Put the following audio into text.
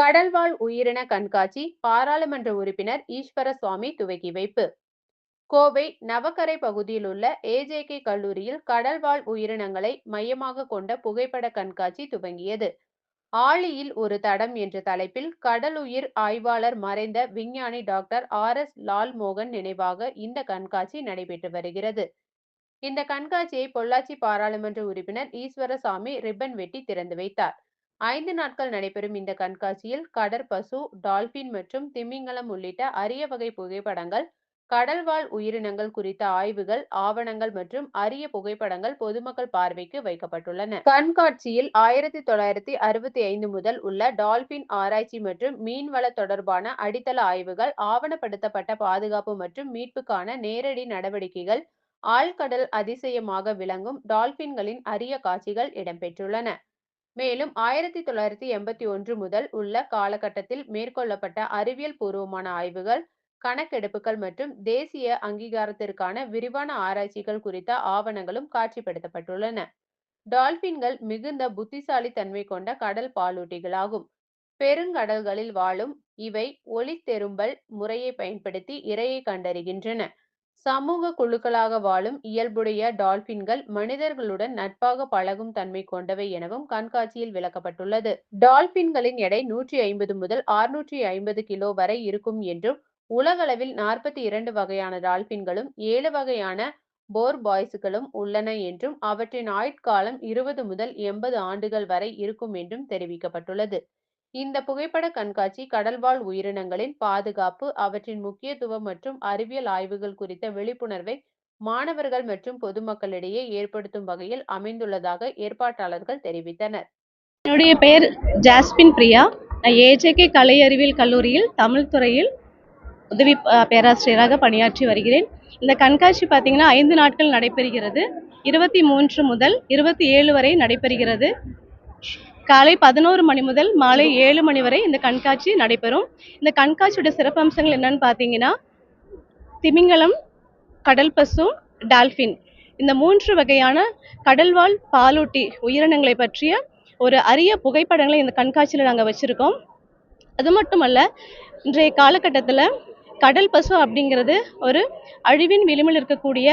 கடல்வாழ் உயிரின கண்காட்சி பாராளுமன்ற உறுப்பினர் ஈஸ்வர சுவாமி துவக்கி வைப்பு. கோவை நவக்கரை பகுதியில் உள்ள ஏஜேகே கல்லூரியில் கடல்வாழ் உயிரினங்களை மையமாக கொண்ட புகைப்பட கண்காட்சி துவங்கியது. ஆழியில் ஒரு தடம் என்ற தலைப்பில் கடலுயிர் ஆய்வாளர் மறைந்த விஞ்ஞானி டாக்டர் ஆர் எஸ் லால்மோகன் நினைவாக இந்த கண்காட்சி நடைபெற்று வருகிறது. இந்த கண்காட்சியை பொள்ளாச்சி பாராளுமன்ற உறுப்பினர் ஈஸ்வரசாமி ரிப்பன் வெட்டி திறந்து வைத்தார். ஐந்து நாட்கள் நடைபெறும் இந்த கண்காட்சியில் கடற்பசு டால்பின் மற்றும் திமிங்கலம் உள்ளிட்ட அரிய வகை புகைப்படங்கள் கடல்வாழ் உயிரினங்கள் குறித்த ஆய்வுகள் ஆவணங்கள் மற்றும் அரிய புகைப்படங்கள் பொதுமக்கள் பார்வைக்கு வைக்கப்பட்டுள்ளன. கண்காட்சியில் ஆயிரத்தி தொள்ளாயிரத்தி அறுபத்தி ஐந்து முதல் உள்ள டால்பின் ஆராய்ச்சி மற்றும் மீன்வள தொடர்பான அடித்தள ஆய்வுகள் ஆவணப்படுத்தப்பட்ட பாதுகாப்பு மற்றும் மீட்புக்கான நேரடி நடவடிக்கைகள் ஆழ்கடல் அதிசயமாக விளங்கும் டால்பின்களின் அரிய காட்சிகள் இடம்பெற்றுள்ளன. மேலும் ஆயிரத்தி தொள்ளாயிரத்தி எண்பத்தி ஒன்று முதல் உள்ள காலகட்டத்தில் மேற்கொள்ளப்பட்ட அறிவியல் பூர்வமான ஆய்வுகள் கணக்கெடுப்புகள் மற்றும் தேசிய அங்கீகாரத்திற்கான விரிவான ஆராய்ச்சிகள் குறித்த ஆவணங்களும் காட்சிப்படுத்தப்பட்டுள்ளன. டால்பின்கள் மிகுந்த புத்திசாலித்தன்மை கொண்ட கடல் பாலூட்டிகளாகும். பெருங்கடல்களில் வாழும் இவை ஒளித்தெரும்பல் முறையை பயன்படுத்தி இரையை கண்டறிகின்றன. சமூக குழுக்களாக வாழும் இயல்புடைய டால்பின்கள் மனிதர்களுடன் நட்பாக பழகும் தன்மை கொண்டவை எனவும் கண்காட்சியில் விளக்கப்பட்டுள்ளது. டால்பின்களின் எடை நூற்றி ஐம்பது முதல் அறுநூற்றி ஐம்பது கிலோ வரை இருக்கும் என்றும் உலகளவில் நாற்பத்தி இரண்டு வகையான டால்பின்களும் ஏழு வகையான போர் பாய்ஸ்களும் உள்ளன என்றும் அவற்றின் ஆயுட்காலம் இருபது முதல் எண்பது ஆண்டுகள் வரை இருக்கும் என்றும் தெரிவிக்கப்பட்டுள்ளது. இந்த புகைப்பட கண்காட்சி கடல்வாழ் உயிரினங்களின் பாதுகாப்பு அவற்றின் முக்கியத்துவம் மற்றும் அறிவியல் ஆய்வுகள் குறித்த விழிப்புணர்வை மாணவர்கள் மற்றும் பொதுமக்களிடையே ஏற்படுத்தும் வகையில் அமைந்துள்ளதாக ஏற்பாட்டாளர்கள் தெரிவித்தனர். என்னுடைய பெயர் ஜாஸ்பின் பிரியா. நான் ஏஜேகே கலை அறிவியல் கல்லூரியில் தமிழ் துறையில் உதவி பேராசிரியராக பணியாற்றி வருகிறேன். இந்த கண்காட்சி பார்த்தீங்கன்னா ஐந்து நாட்கள் நடைபெறுகிறது. இருபத்தி மூன்று முதல் இருபத்தி ஏழு வரை நடைபெறுகிறது. காலை பதினோரு மணி முதல் மாலை ஏழு மணி வரை இந்த கண்காட்சி நடைபெறும். இந்த கண்காட்சியோட சிறப்பம்சங்கள் என்னன்னு பார்த்தீங்கன்னா திமிங்கலம் கடல் பசு டால்ஃபின் இந்த மூன்று வகையான கடல்வாழ் பாலூட்டி உயிரினங்களை பற்றிய ஒரு அரிய புகைப்படங்களை இந்த கண்காட்சியில் நாங்கள் வச்சுருக்கோம். அது மட்டுமல்ல இன்றைய காலகட்டத்தில் கடல் பசு அப்படிங்கிறது ஒரு அழிவின் விளிம்பில் இருக்கக்கூடிய